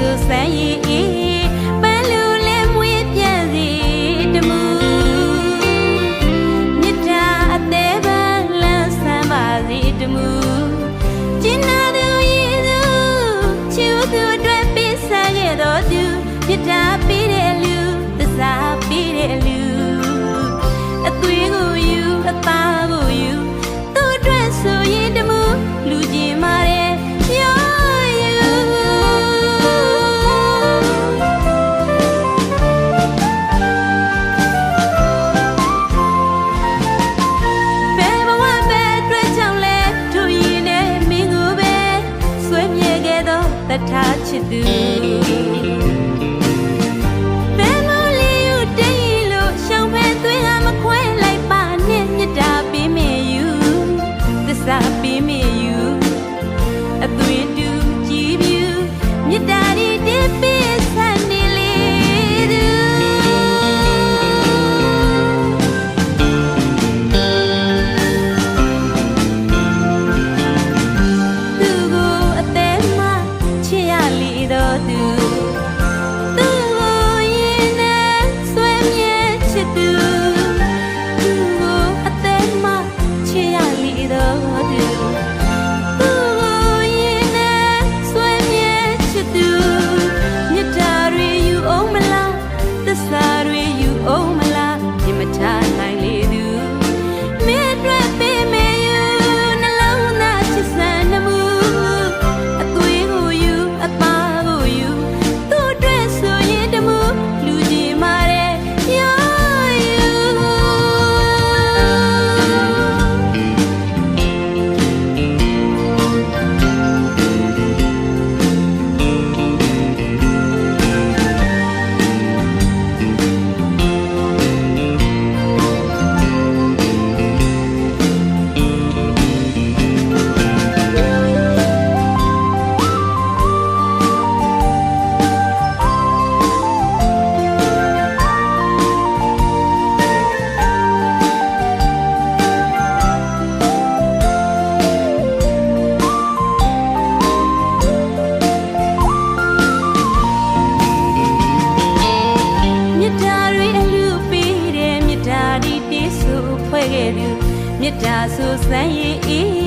做生意。that touch you do. ခဲ့သူမြတ်တာဆိုစမ်းရည်